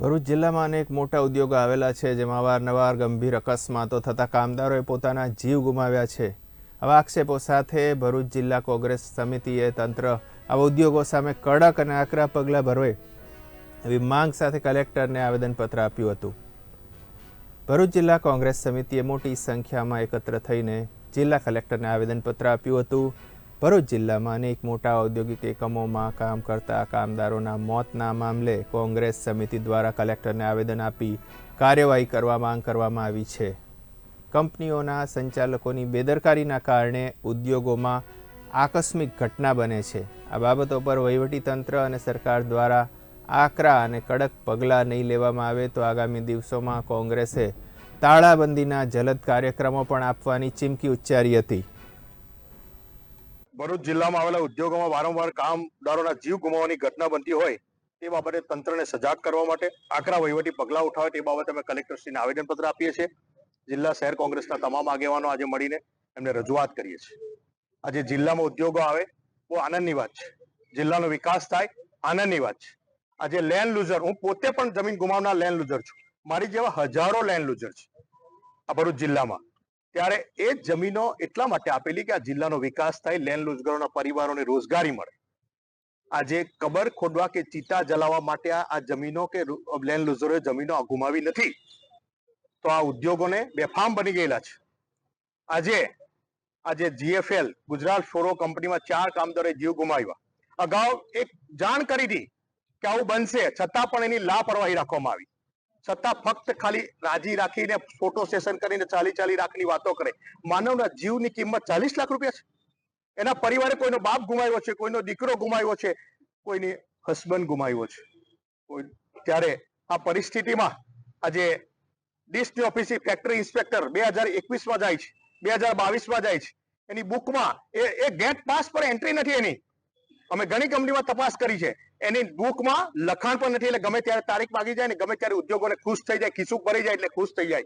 ભરૂચ જિલ્લામાં અનેક મોટા ઉદ્યોગો આવેલા છે, જેમાં અવારનવાર ગંભીર અકસ્માતો થતા કામદારોએ પોતાના જીવ ગુમાવ્યા છે. આવા આક્ષેપો સાથે ભરૂચ જિલ્લા કોંગ્રેસ સમિતિએ તંત્ર, આવા ઉદ્યોગો સામે કડક અને આકરા પગલાં ભરવે એવી માંગ સાથે કલેક્ટરને આવેદનપત્ર આપ્યું હતું. ભરૂચ જિલ્લા કોંગ્રેસ સમિતિએ મોટી સંખ્યામાં એકત્ર થઈને જિલ્લા કલેક્ટરને આવેદનપત્ર આપ્યું હતું. ભરૂચ જિલ્લામાં અનેક મોટા ઔદ્યોગિક એકમોમાં કામ કરતા કામદારોના મોતના મામલે કોંગ્રેસ સમિતિ દ્વારા કલેક્ટરને આવેદન આપી કાર્યવાહી કરવા માંગ કરવામાં આવી છે. કંપનીઓના સંચાલકોની બેદરકારીના કારણે ઉદ્યોગોમાં આકસ્મિક ઘટના બને છે. આ બાબતો પર વહીવટીતંત્ર અને સરકાર દ્વારા આકરા અને કડક પગલાં નહીં લેવામાં આવે તો આગામી દિવસોમાં કોંગ્રેસે તાળાબંધીના જલદ કાર્યક્રમો પણ આપવાની ચીમકી ઉચ્ચારી હતી. ભરૂચ જિલ્લામાં આવેલા ઉદ્યોગોમાં વારંવાર કામદારોના જીવ ગુમાવવાની ઘટના બનતી હોય તે બાબતે તંત્રને સજાગ કરવા માટે આકરા વહીવટી પગલાં ઉઠાવે તે બાબતે અમે કલેક્ટરશ્રીને આવેદનપત્ર આપીએ છીએ. જિલ્લા શહેર કોંગ્રેસના તમામ આગેવાનો આજે મળીને એમને રજૂઆત કરીએ છીએ. આજે જિલ્લામાં ઉદ્યોગો આવે બહુ આનંદની વાત છે. જિલ્લાનો વિકાસ થાય આનંદની વાત છે. આજે લેન્ડ લુઝર હું પોતે પણ જમીન ગુમાવનાર લેન્ડ લુઝર છું. મારી જેવા હજારો લેન્ડ લુઝર છે આ ભરૂચ જિલ્લામાં. ત્યારે એ જમીનો એટલા માટે આપેલી કે આ જિલ્લાનો વિકાસ થાય લેન્ડ લુઝગરોના પરિવારોને રોજગારી મળે. આજે કબર ખોદવા કે ચિતા જલાવવા માટે આ જમીનો કે લેન્ડ લુઝરોએ જમીનો ગુમાવી નથી, તો આ ઉદ્યોગોને બેફામ બની ગયેલા છે. આજે આજે જીએફએલ ગુજરાત ફ્લોરો કંપનીમાં ચાર કામદારોએ જીવ ગુમાવ્યા. અગાઉ એક જાણ કરી હતી કે આવું બનશે, છતાં પણ એની લાપરવાહી રાખવામાં આવી. છતાં ફક્ત ખાલી રાજી રાખીને ફોટો સેશન કરીને ચાલી ચાલી રાખની વાતો કરે. માનવના જીવની કિંમત ચાલીસ લાખ રૂપિયા છે. એના પરિવારે કોઈનો બાપ ગુમાવ્યો છે, કોઈનો દીકરો ગુમાવ્યો છે, કોઈની હસબન્ડ ગુમાવ્યો છે. કોઈ ત્યારે આ પરિસ્થિતિમાં આજે ડિસ્ટ્રી ઓફિસી ફેક્ટરી ઇન્સ્પેક્ટર બે હજાર એકવીસમાં જાય છે, બે હજાર બાવીસમાં જાય છે. એની બુકમાં એ એ ગેટ પાસ પર એન્ટ્રી નથી એની. અમે ઘણી કંપનીમાં તપાસ કરી છે. એની બુકમાં લખાણ પણ નથી, એટલે ગમે ત્યારે તારીખ માગી જાય ને ગમે ત્યારે ઉદ્યોગોને ખુશ થઈ જાય ખિસ્સું ભરી જાય એટલે ખુશ થઈ જાય.